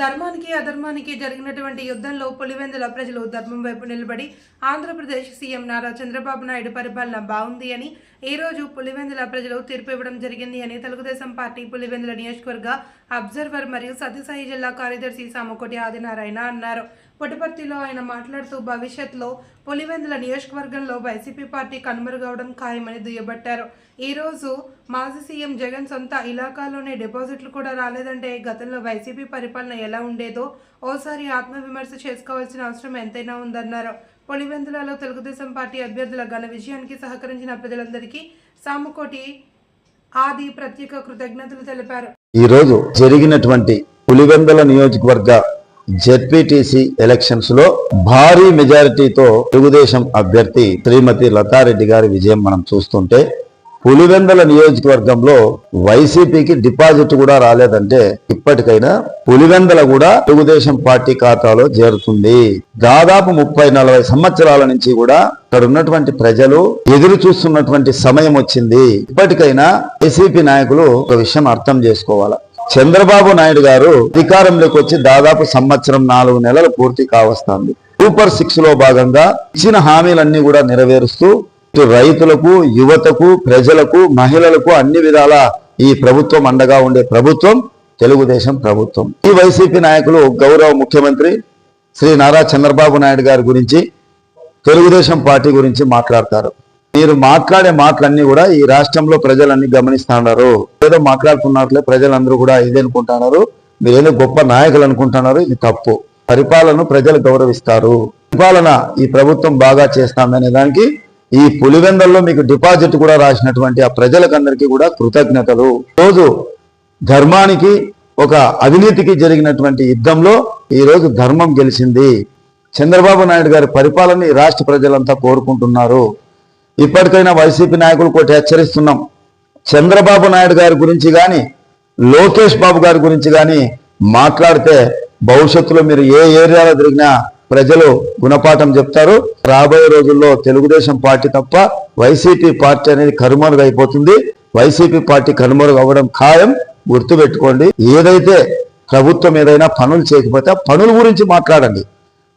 ధర్మానికి అధర్మానికి జరిగినటువంటి యుద్ధంలో పులివెందుల ప్రజలు ధర్మం వైపు నిలబడి ఆంధ్రప్రదేశ్ సీఎం నారా చంద్రబాబు నాయుడు పరిపాలన బాగుంది అని ఈ రోజు పులివెందుల ప్రజలు తీర్పు ఇవ్వడం జరిగింది అని తెలుగుదేశం పార్టీ పులివెందుల నియోజకవర్గ అబ్జర్వర్ మరియు సత్యసాయి జిల్లా కార్యదర్శి సామకోటి ఆదినారాయణ అన్నారు. పుట్టపర్తిలో ఆయన మాట్లాడుతూ భవిష్యత్లో పులివెందుల నియోజకవర్గంలో వైసీపీ పార్టీ కనుమరుగవడం ఖాయమని దుయ్యబట్టారు. ఈరోజు మాజీ సీఎం జగన్ సొంత ఇలాకాలోనే డిపాజిట్లు కూడా రాలేదంటే గతంలో వైసీపీ పరిపాలన ఎలా ఉండేదో ఓసారి ఆత్మవిమర్శ చేసుకోవాల్సిన అవసరం ఎంతైనా ఉందన్నారు. పొలివెందులలో తెలుగుదేశం పార్టీ అభ్యర్థుల ఘన విజయానికి సహకరించిన ప్రజలందరికీ సాముకోటి ఆది ప్రత్యేక కృతజ్ఞతలు తెలిపారు. ఈరోజు జరిగినటువంటి పులివెందుల నియోజకవర్గ జెడ్పీటీసీ ఎలక్షన్స్లో భారీ మెజారిటీతో తెలుగుదేశం అభ్యర్థి శ్రీమతి లతారెడ్డి గారి విజయం మనం చూస్తుంటే పులివెందల నియోజకవర్గంలో వైసీపీకి డిపాజిట్ కూడా రాలేదంటే ఇప్పటికైనా పులివెందల కూడా తెలుగుదేశం పార్టీ ఖాతాలో చేరుతుంది. దాదాపు ముప్పై నలభై సంవత్సరాల నుంచి కూడా అక్కడ ఉన్నటువంటి ప్రజలు ఎదురు చూస్తున్నటువంటి సమయం వచ్చింది. ఇప్పటికైనా వైసీపీ నాయకులు ఒక విషయం అర్థం చేసుకోవాలి? చంద్రబాబు నాయుడు గారు అధికారంలోకి వచ్చి దాదాపు సంవత్సరం నాలుగు నెలలు పూర్తి కావస్తుంది. సూపర్ సిక్స్లో భాగంగా ఇచ్చిన హామీలన్నీ కూడా నెరవేరుస్తూ రైతులకు యువతకు ప్రజలకు మహిళలకు అన్ని విధాల ఈ ప్రభుత్వం అండగా ఉండే ప్రభుత్వం తెలుగుదేశం ప్రభుత్వం. ఈ వైసీపీ నాయకులు గౌరవ ముఖ్యమంత్రి శ్రీ నారా చంద్రబాబు నాయుడు గారి గురించి తెలుగుదేశం పార్టీ గురించి మాట్లాడతారు. మీరు మాట్లాడే మాటలన్నీ కూడా ఈ రాష్ట్రంలో ప్రజలన్నీ గమనిస్తున్నారు ఏదో మాట్లాడుతున్నట్లే ప్రజలందరూ కూడా ఇదనుకుంటున్నారు అనుకుంటున్నారు మీరు ఏదో గొప్ప నాయకులు అనుకుంటున్నారు ఇది తప్పు. పరిపాలన ప్రజలు గౌరవిస్తారు. పరిపాలన ఈ ప్రభుత్వం బాగా చేస్తామనే దానికి ఈ పులివెందల్లో మీకు డిపాజిట్ కూడా రాసినటువంటి ఆ ప్రజలకందరికీ కూడా కృతజ్ఞతలు. రోజు ధర్మానికి ఒక అవినీతికి జరిగినటువంటి యుద్ధంలో ఈరోజు ధర్మం గెలిచింది. చంద్రబాబు నాయుడు గారి పరిపాలన ఈ రాష్ట్ర ప్రజలంతా కోరుకుంటున్నారు. ఇప్పటికైనా వైసీపీ నాయకులు కోటి హెచ్చరిస్తున్నాం. చంద్రబాబు నాయుడు గారి గురించి కానీ లోకేష్ బాబు గారి గురించి కానీ మాట్లాడితే భవిష్యత్తులో మీరు ఏ ఏరియాలో తిరిగినా ప్రజలు గుణపాఠం చెప్తారు. రాబోయే రోజుల్లో తెలుగుదేశం పార్టీ తప్ప వైసీపీ పార్టీ అనేది కనుమరుగు అయిపోతుంది. వైసీపీ పార్టీ కనుమరుగు అవ్వడం ఖాయం. గుర్తుపెట్టుకోండి ఏదైతే ప్రభుత్వం ఏదైనా పనులు చేయకపోతే పనుల గురించి మాట్లాడండి.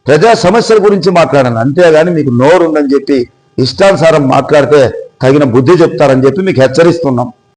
ప్రజా సమస్యల గురించి మాట్లాడండి. అంతేగాని మీకు నోరు ఉందని చెప్పి ఇష్టానుసారం మాట్లాడితే తగిన బుద్ధి చెప్తారని చెప్పి మీకు హెచ్చరిస్తున్నాం.